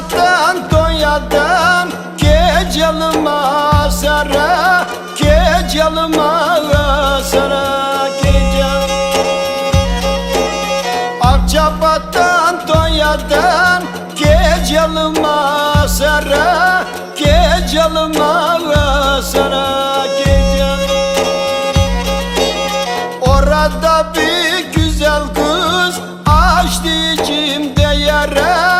Doyadım doyadım Gecalima sara Gecalima sara Gecal Akçabat'tan doyadım Gecalima sara Gecalima sara Gecal Orada bir güzel kız Açtı içimde yara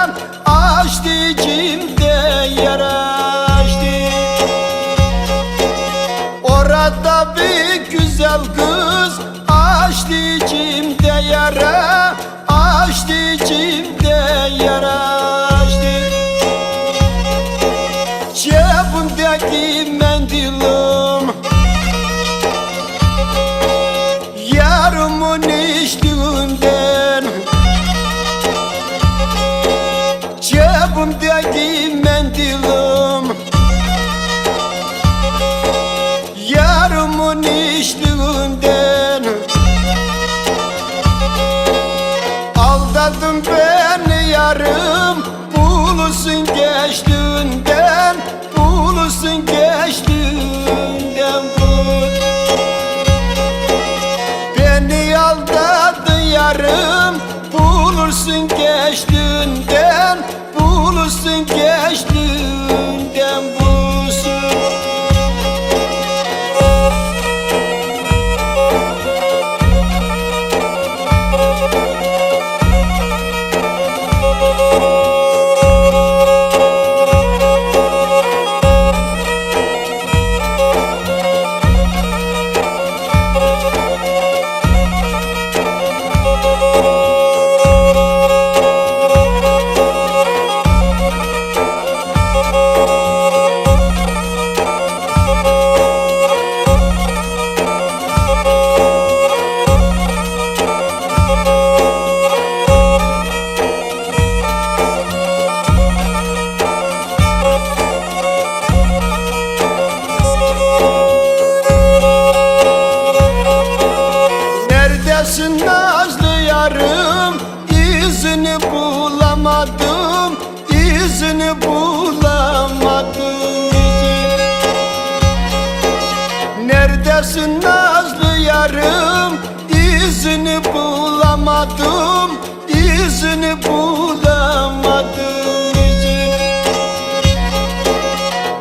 Açtı içimde yara açtı? Orada bir güzel kız Açtı içimde yara? Açtı içimde yara açtı? Cebimdeki mendilim Yarımın içtiğinden Mendilim Yarımın içtiğinden Aldadın beni yarım. Bulusun geçtiğinden Bulusun geçtiğinden bul Beni aldadın yarım. Bulursun geçtiğinden Bulursun geçtiğinden Neredesin nazlı yarım İzini bulamadım İzini bulamadım.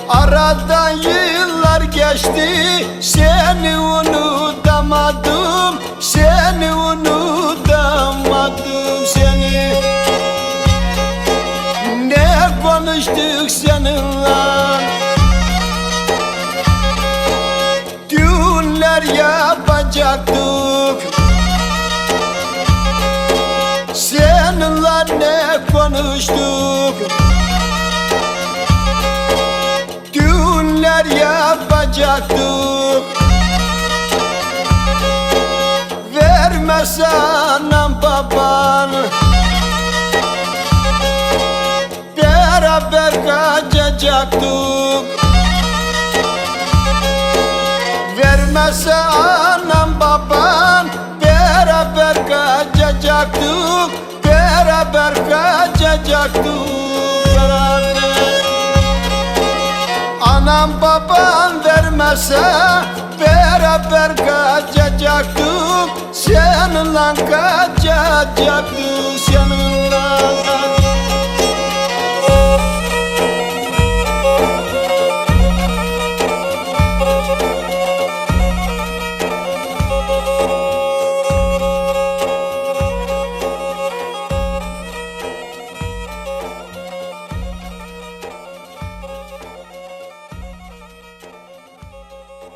Aradan yıllar geçti Seni unutamadım Seni unutamadım seni Ne konuştuk seninle yapacaktık Seninle ne konuştuk? Düğünler yapacaktık. Vermezse anam baban. Beraber kaçacaktık. Vermezse anam kaçacaktık Beraber kaçacaktık. Anam babam vermese beraber kaçacaktık. Seninle kaçacaktık